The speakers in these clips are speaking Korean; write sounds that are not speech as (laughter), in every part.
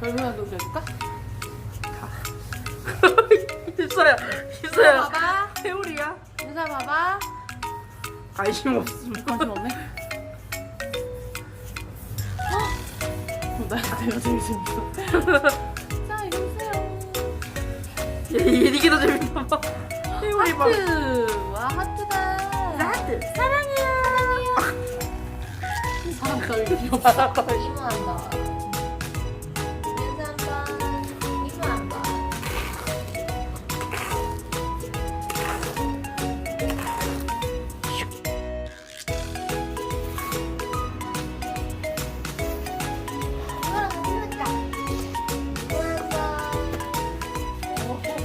별명도 그려줄까? 희서야, 희서야. 봐봐. 회오리야. 유사 봐봐. 관심 없음. 관심 없네. 어? 나 내가 제일 재밌어. 자 이거 보세요. 얘 이게 더 재밌나 봐. 회오리 봐. 하트. 와 하트다. 하트. 사랑해요. 사람 따위. 이모 한 번.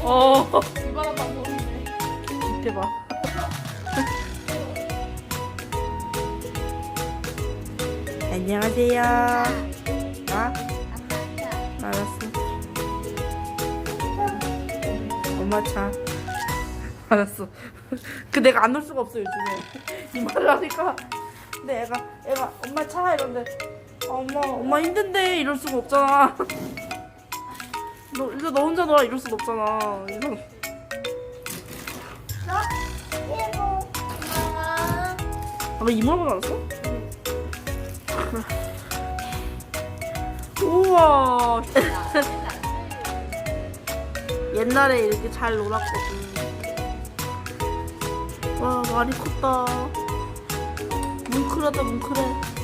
어. 이바람 방송이네. 밑에 봐. 안녕하세요. 아, 차. 알았어. 엄마 차. 알았어. 그 내가 안 올 수가 없어 요즘에. 이 말을 하니까. 근데 애가 애가 엄마 차 이런데 엄마 엄마 힘든데 이럴 수가 없잖아. 너 이거 너 혼자 놀아 이럴 수가 없잖아. 이런. 이모. 엄마. 아마 이모가 나왔어? 우와. (laughs) 옛날에 이렇게 잘 놀았거든. 와, 많이 컸다. 뭉클하다, 뭉클해.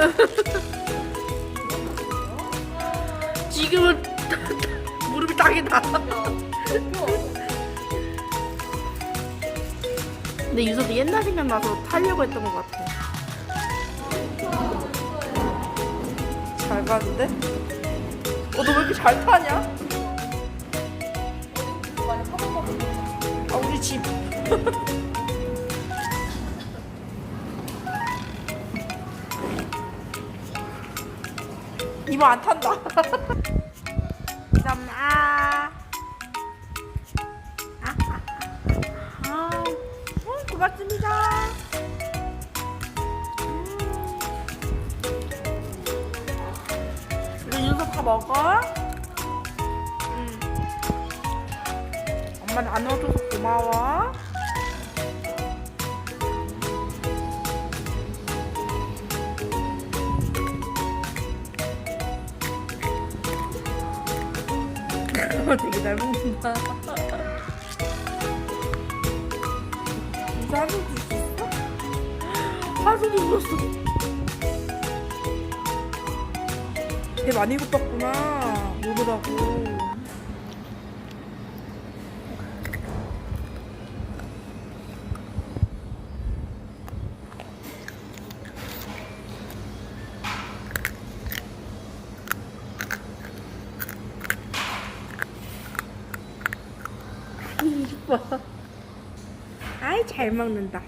(laughs) 지금은 (laughs) 무릎이 딱이다. 근데 유서도 옛날 생각나서 타려고 했던 것 같아. 잘 가는데? 어, 너 왜 이렇게 잘 타냐? 아, 우리 집. (laughs) 이모 안 탄다. 짠, 아. 아, 어, 고맙습니다. 음. 우리 윤석 다 먹어? 응. 엄마 나눠줘서 고마워. 되게 잘 먹는다. 줄수 있어? 하루도 줬어. 배 많이 고팠구나. 먹으라고. 아이 잘 먹는다.